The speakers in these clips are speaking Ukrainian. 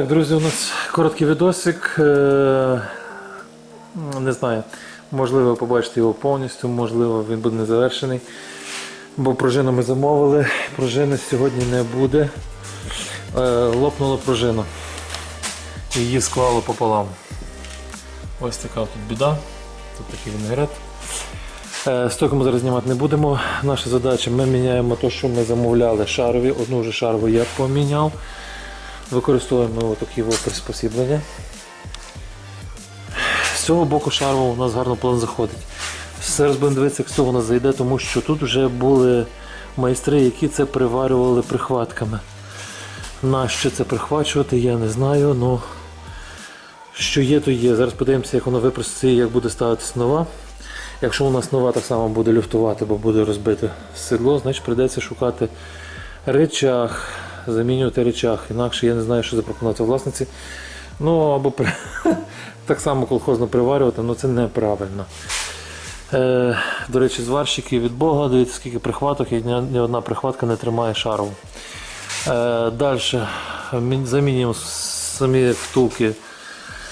Так, друзі, у нас короткий відосик. Е, Не знаю, можливо, побачите його повністю, можливо, він буде не завершений. Бо пружину ми замовили, пружини сьогодні не буде. Е, Лопнула пружина. Її склало пополам. Ось така тут біда. Тут такий вінегрет. Стойку ми зараз знімати не будемо. Наша задача ми міняємо те, що ми замовляли шарові. Одну вже шарову я поміняв. Використовуємо такі приспосіблення. З цього боку шарова у нас гарно план заходить. Зараз будемо дивитися, як з цього у нас зайде, тому що тут вже були майстри, які це приварювали прихватками. Нащо це прихвачувати, я не знаю. Ну, що є, то є. Зараз подивимося, як воно випроститься і як буде ставитися нова. Якщо у нас нова так само буде люфтувати, бо буде розбите седло, значить прийдеться шукати речах, замінювати речах. Інакше я не знаю, що запропонувати власниці. Ну або при- так само колхозно приварювати, але це неправильно. Е, до речі, зварщики від Бога, дивіться, скільки прихваток, і ні, одна прихватка не тримає шарову. Е, Далі замінюємо самі втулки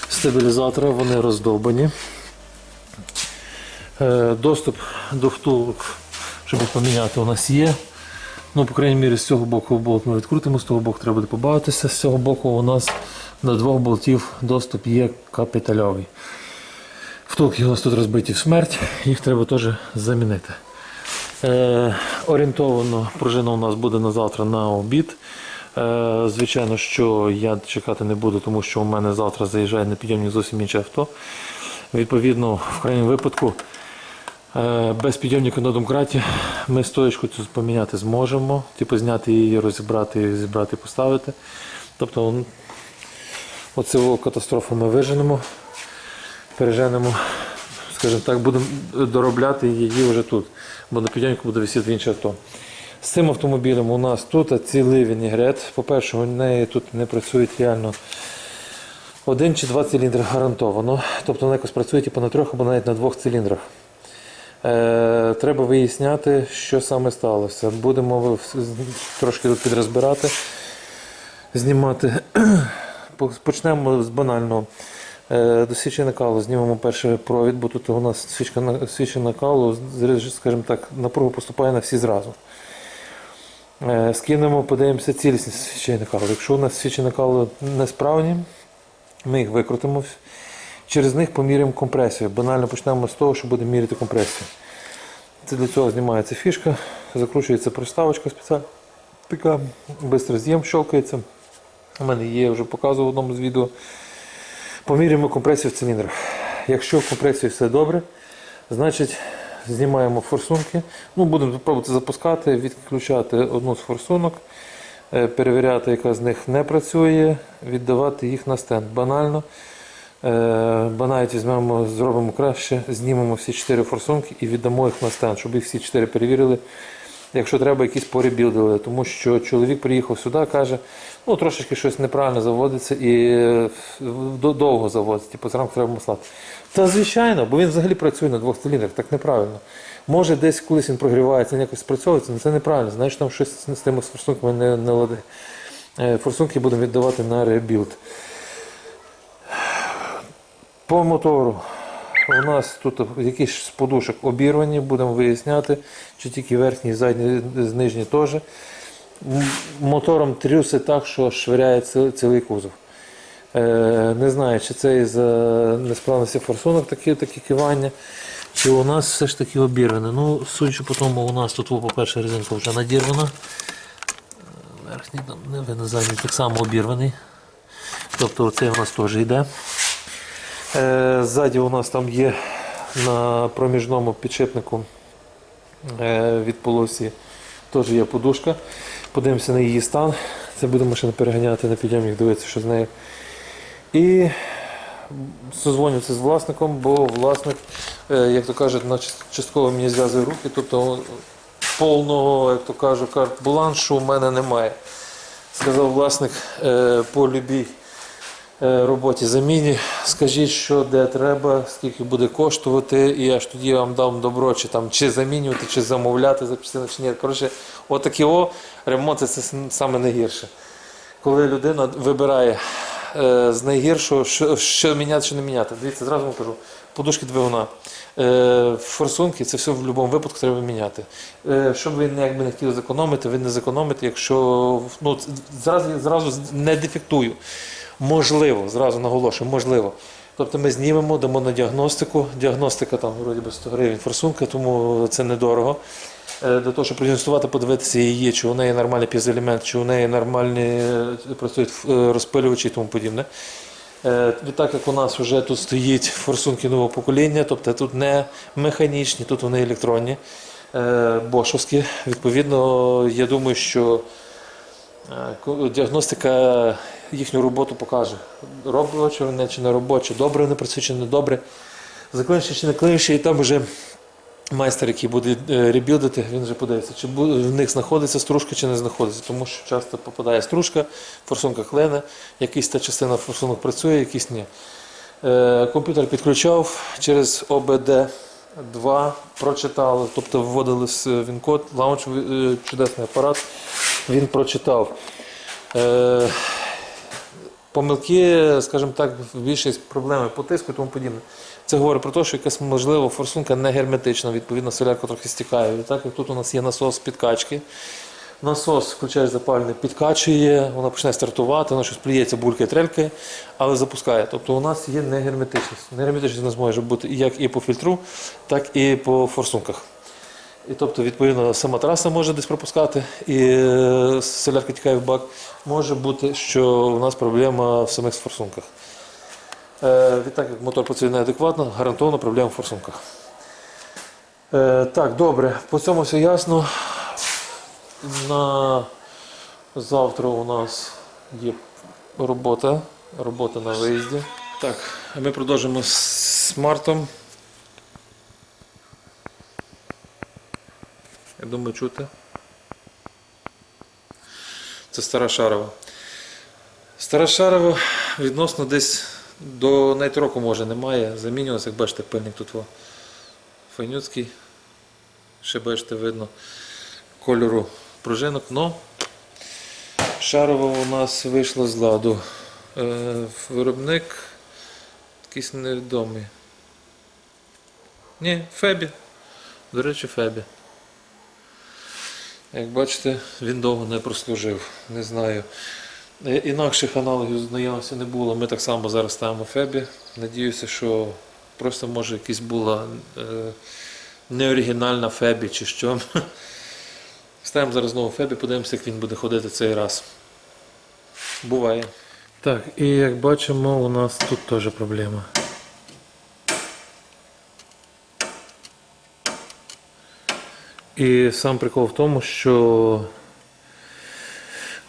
стабілізатора, вони роздовбані. Е, Доступ до втулок, щоб поміняти, у нас є. Ну, по крайній мірі, з цього боку болт ми відкрутимо, з того боку треба побавитися. З цього боку у нас до двох болтів доступ є капітальовий. Втулки у нас тут розбиті в смерть, їх треба теж замінити. Е, орієнтовано пружина у нас буде на завтра на обід. Е, звичайно, що я чекати не буду, тому що у мене завтра заїжджає на підйомник зовсім інше авто. Відповідно, в крайньому випадку, без підйомника на домкраті ми стоечку цю поміняти зможемо, типу зняти її, розібрати, зібрати, поставити. Тобто, оцю катастрофу ми виженемо, переженемо, скажімо так, будемо доробляти її вже тут, бо на підйомнику буде висіти інше авто. З цим автомобілем у нас тут цілий вінігрет. По-перше, у неї тут не працюють реально один чи два циліндри гарантовано. Тобто вона якось працює типу, на трьох або навіть на двох циліндрах. Е, треба виясняти, що саме сталося. Будемо трошки тут підрозбирати, знімати. Почнемо з банального. Е, До свічі накалу знімемо перший провід, бо тут у нас свічка свіча накалу, скажімо так, напруга поступає на всі зразу. Е, Скинемо, подивимося цілісність свічей накалу. Якщо у нас свічі накалу несправні, ми їх викрутимо. Через них поміряємо компресію. Банально почнемо з того, що будемо міряти компресію. Це для цього знімається фішка, закручується приставочка спеціальна. Така, швидко з'єм, щелкається. У мене є, я вже показував в одному з відео. Поміряємо компресію в циліндрах. Якщо в компресії все добре, значить знімаємо форсунки. Ну, будемо пробувати запускати, відключати одну з форсунок, е, перевіряти, яка з них не працює, віддавати їх на стенд. Банально. Е, Банайт візьмемо, зробимо краще, знімемо всі чотири форсунки і віддамо їх на стенд, щоб їх всі чотири перевірили. Якщо треба, якісь поребілдили, тому що чоловік приїхав сюди, каже, ну трошечки щось неправильно заводиться і е, довго заводиться, типу зранку треба маслати. Та звичайно, бо він взагалі працює на двох циліндрах, так неправильно. Може, десь колись він прогрівається, він якось спрацьовується, але це неправильно. Знаєш, там щось з тими форсунками не, не лади. Е, Форсунки будемо віддавати на ребілд. По мотору у нас тут якісь з подушок обірвані, будемо виясняти, чи тільки верхні, задні, з нижні теж. Мотором трюси так, що швиряє цілий кузов. Е, не знаю, чи це із несправності форсунок такі, такі кивання, чи у нас все ж таки обірване. Ну, судячи по тому, у нас тут, по-перше, резинка вже надірвана. Е, Верхній там не задній так само обірваний. Тобто оцей у нас теж йде. Е, Ззаді у нас там є на проміжному підшипнику е, від полосі теж є подушка. Подивимося на її стан. Це будемо ще не переганяти на підйомник, дивитися, що з нею. І созвонюватися з власником, бо власник, е, як то кажуть, частково мені зв'язує руки, тобто повного, як то кажуть, карт-бланшу у мене немає. Сказав власник по любій роботі заміні. Скажіть, що де треба, скільки буде коштувати, і я ж тоді вам дам добро, чи там чи замінювати, чи замовляти запчастини, чи ні. Коротше, отакі о ремонти це саме найгірше. Коли людина вибирає е, з найгіршого, що, що міняти, що не міняти. Дивіться, зразу вам кажу, подушки двигуна. Е, форсунки це все в будь-якому випадку треба міняти. Е, що б ви не- якби не хотіли зекономити, ви не зекономите, якщо ну, зразу, зразу не дефектую. Можливо, зразу наголошую, можливо. Тобто ми знімемо, дамо на діагностику. Діагностика там вроді би 100 гривень форсунка, тому це недорого. Е, Для того, щоб продіагностувати, подивитися її, чи у неї нормальний пізелемент, чи у неї нормальні е, працюють е, розпилювачі і тому подібне. Е, Так як у нас вже тут стоїть форсунки нового покоління, тобто тут не механічні, тут вони електронні, бошовські. Відповідно, я думаю, що діагностика їхню роботу покаже. Робоче вони чи не робоче, добре вони працюють чи не добре. Заклинчі чи не клинчі, і там вже майстер, який буде е, ребілдити, він вже подивиться, чи в них знаходиться стружка чи не знаходиться, тому що часто попадає стружка, форсунка клине, якась та частина форсунок працює, якісь ні. Е, Комп'ютер підключав через ОБД2, прочитали, тобто вводили він код, лаунч е, чудесний апарат, він прочитав. Помилки, скажімо так, більшість проблеми по тиску і тому подібне. Це говорить про те, що якась можливо форсунка не герметична, відповідно, солярка трохи стікає. І так як тут у нас є насос підкачки. Насос включаєш запалювальний, підкачує, вона почне стартувати, вона щось плюється, булькає, трелькає, але запускає. Тобто у нас є негерметичність. Негерметичність у нас може бути як і по фільтру, так і по форсунках. І тобто, відповідно, сама траса може десь пропускати, і е, солярка тікає в бак. Може бути, що у нас проблема в самих форсунках. Е, відтак, як мотор працює неадекватно, гарантовано проблема в форсунках. Е, так, добре, по цьому все ясно. На завтра у нас є робота. Робота на виїзді. Так, ми продовжимо з смартом. Думаю, чути. Це стара шарова. Стара шарова відносно десь до навіть року може немає. Замінювалося, як бачите, пильник тут. Файнюцький. Ще бачите, видно кольору пружинок, но шарова у нас вийшла з ладу. Е, виробник якийсь невідомий. Ні, Фебі. До речі, Фебі. Як бачите, він довго не прослужив. Не знаю. Е, Інакших аналогів наявності не було. Ми так само зараз ставимо Фебі. Надіюся, що просто може якась була е, неоригінальна Фебі чи що. Ставимо зараз знову Фебі, подивимося, як він буде ходити цей раз. Буває. Так, і як бачимо, у нас тут теж проблема. І сам прикол в тому, що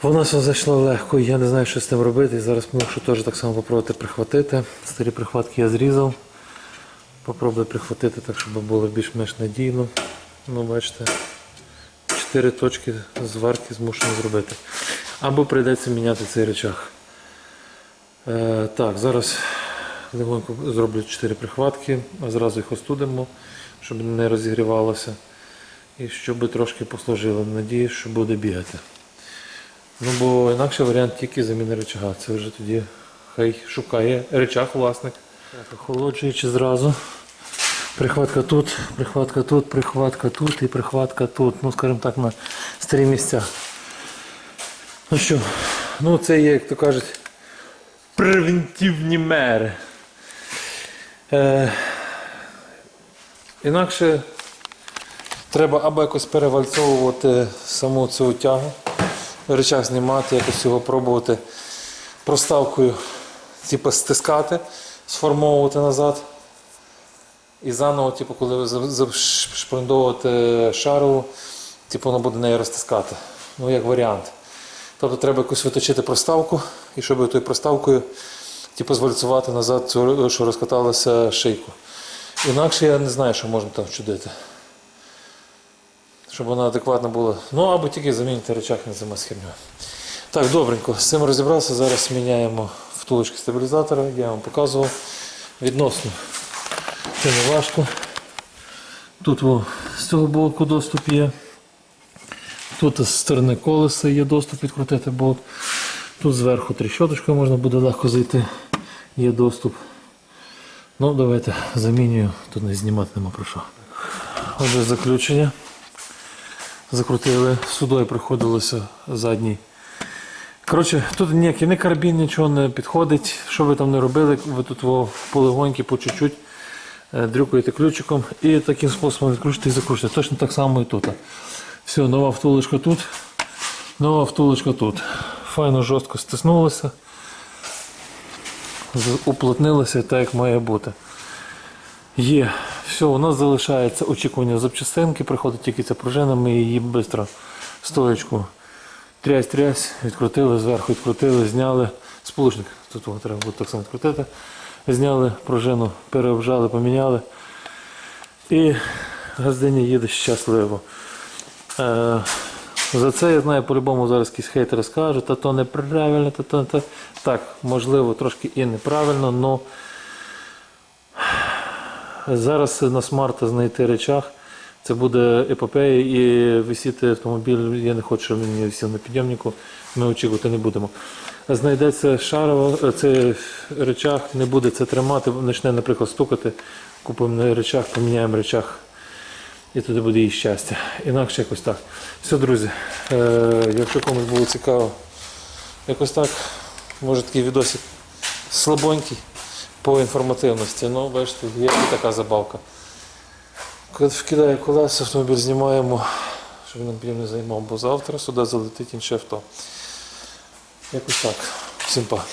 вона все зайшла легко, і я не знаю, що з тим робити. І зараз мушу теж так само попробувати прихватити. Старі прихватки я зрізав. Попробую прихватити так, щоб було більш-менш надійно. Ну, бачите, чотири точки зварки змушено зробити. Або прийдеться міняти цей речах. Е, так, зараз легонько зроблю 4 прихватки, а зразу їх остудимо, щоб не розігрівалося. І щоб трошки послужило. Надіюсь, що буде бігати. Ну, бо інакше варіант тільки заміни речага. Це вже тоді хай шукає речах власник. Охолоджуючи зразу. Прихватка тут, прихватка тут, прихватка тут і прихватка тут. Ну, скажімо так, на старі місця. Ну що, ну це є, як то кажуть, превентивні мери. Е, інакше треба або якось перевальцовувати саму цю тягу, речах знімати, якось його пробувати проставкою типу, стискати, сформовувати назад. І заново, типу, коли ви за- шару, типу, воно буде нею розтискати. Ну, як варіант. Тобто треба якось виточити проставку, і щоб тою проставкою типу, звальцювати назад, цю, що розкаталася шийку. Інакше я не знаю, що можна там чудити. Щоб вона адекватно була. Ну або тільки замінити речах на зима з. Так, добренько, з цим розібрався. Зараз міняємо втулочки стабілізатора, я вам показував. Відносно. Це не важко. Тут о, з цього боку доступ є. Тут з сторони колеса є доступ відкрутити болт. Тут зверху тріщоточкою можна буде легко зайти, є доступ. Ну, давайте замінюю, тут не знімати нема про що. Отже, заключення. Закрутили, сюди приходилося задній. Коротше, тут ніякий не карабін, нічого не підходить. Що ви там не робили, ви тут полегоньки по чуть-чуть е, дрюкаєте ключиком і таким способом відкручуєте і закручуєте. Точно так само і тут. Все, нова втулочка тут, нова втулочка тут. Файно жорстко стиснулося, уплотнилося так, як має бути. Є. Все, у нас залишається очікування запчастинки, приходить тільки ця пружина, ми її швидко стоечку трясь-трясь, відкрутили, зверху відкрутили, зняли. Сполучник, тут його треба буде так само відкрутити. Зняли пружину, переобжали, поміняли. І газдиня їде щасливо. Е, за це я знаю, по-любому зараз якісь хейтери скажуть, та то неправильно, та то та. Так, можливо, трошки і неправильно, але Зараз на смарта знайти речах. Це буде епопея і висіти автомобіль. Я не хочу, він висів на підйомнику. Ми очікувати не будемо. Знайдеться шарова, це речах, не буде це тримати, почне, наприклад, стукати. Купимо на речах, поміняємо речах. І туди буде її щастя. Інакше якось так. Все, друзі. Е, якщо комусь було цікаво, якось так, може такий відосик слабонький по інформативності. Ну, бачите, є така забавка. Коли вкидає колеса, автомобіль знімаємо, щоб він нам не займав, бо завтра сюди залетить інше авто. Якось так. Всім па.